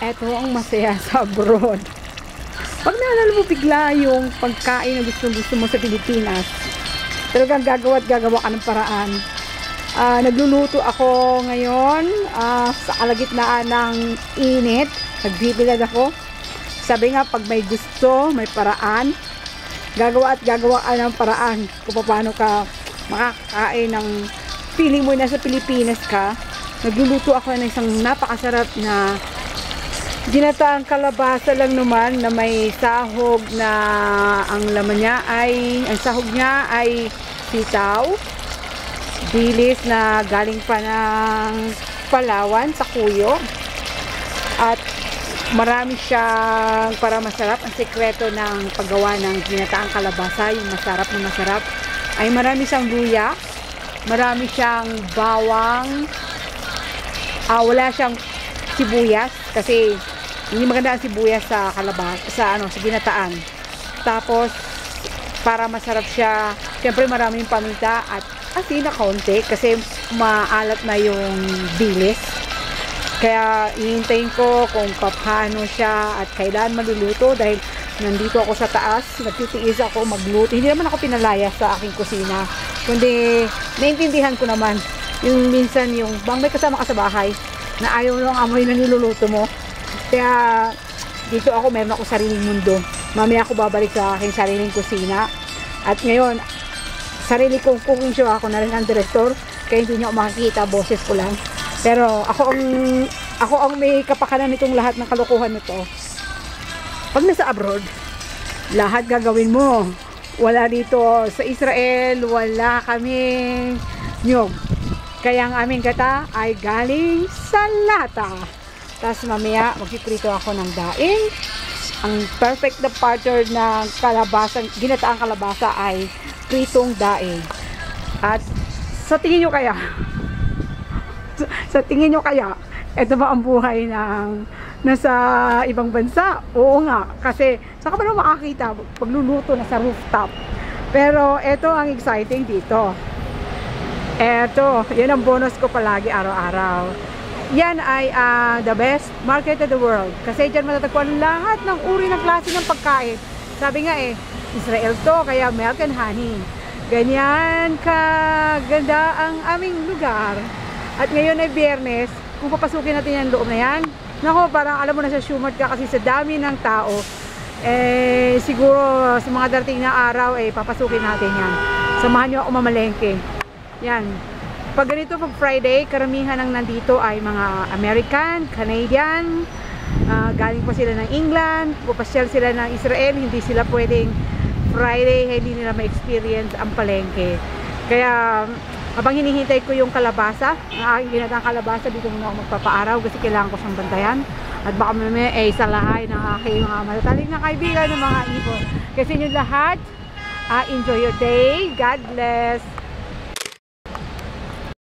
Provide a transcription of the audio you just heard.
eto ang masaya sa abroad. Pag naalala mo bigla yung pagkain na gusto gusto mo sa Pilipinas, talagang gagawa at gagawa ka ng paraan. Ah, nagluluto ako ngayon ah, sa kalagitnaan ng init. Nagbibilad ako. Sabi nga, pag may gusto, may paraan. Gagawa at gagawa ka ng paraan kung paano ka makakain ng feeling mo na sa Pilipinas ka. Nagluluto ako ng isang napakasarap na ginataang kalabasa lang naman na may sahog na ang laman niya ay ang sahog niya ay sitaw. Bilis na galing pa ng Palawan sa Kuyo. At marami siyang para masarap. Ang sekreto ng paggawa ng ginataang kalabasa yung masarap na masarap. Ay marami siyang luya marami siyang bawang. Ah, wala siyang sibuyas kasi hindi maganda ang sibuyas sa kalabas sa ano sa ginataan. Tapos para masarap siya syempre maraming paminta at asin na konti kasi maalat na yung bilis. Kaya ihintayin ko kung paano siya at kailan maluluto dahil nandito ako sa taas nagtitiis ako magluto. Hindi naman ako pinalaya sa aking kusina kundi naintindihan ko naman yung minsan yung bang may kasama ka sa bahay na ayaw lang amoy na niluluto mo kaya dito ako meron ako sariling mundo. Mamaya ako babalik sa aking sariling kusina. At ngayon sarili kong cooking show ako na rin ang director kaya hindi niyo ako makikita boses ko lang. Pero ako ang ako ang may kapakanan nitong lahat ng kalokohan nito. Pag nasa abroad lahat gagawin mo. Wala dito sa Israel wala kaming nyog kaya ang aming gata ay galing sa lata tapos mamaya magpiprito ako ng daing ang perfect departure ng kalabasa ginataang kalabasa ay pritong daing. At sa tingin nyo kaya, sa, tingin nyo kaya, ito ba ang buhay ng nasa ibang bansa? Oo nga, kasi saan ka ba naman makakita pagluluto na sa rooftop? Pero ito ang exciting dito. Eto, yan ang bonus ko palagi araw-araw. Yan ay uh, the best market in the world. Kasi dyan matatagpuan lahat ng uri ng klase ng pagkain. Sabi nga eh, Israel to, kaya milk and honey. Ganyan kaganda ang aming lugar. At ngayon ay biyernes, kung papasukin natin yung loob na yan, nako parang alam mo na sa shumat ka kasi sa dami ng tao, eh siguro sa mga darating na araw, eh papasukin natin yan. Samahan nyo ako mamalengke. Yan. Pag ganito, pag Friday, karamihan ng nandito ay mga American, Canadian, uh, galing pa sila ng England, pupasyal sila ng Israel, hindi sila pwedeng Friday, hindi nila ma-experience ang palengke. Kaya, habang hinihintay ko yung kalabasa, ang aking ginatang kalabasa, dito muna ako magpapaaraw kasi kailangan ko siyang bantayan. At baka mamaya eh, sa lahay ng aking mga matataling na kaibigan ng mga ibon. Kasi yung lahat, uh, enjoy your day. God bless.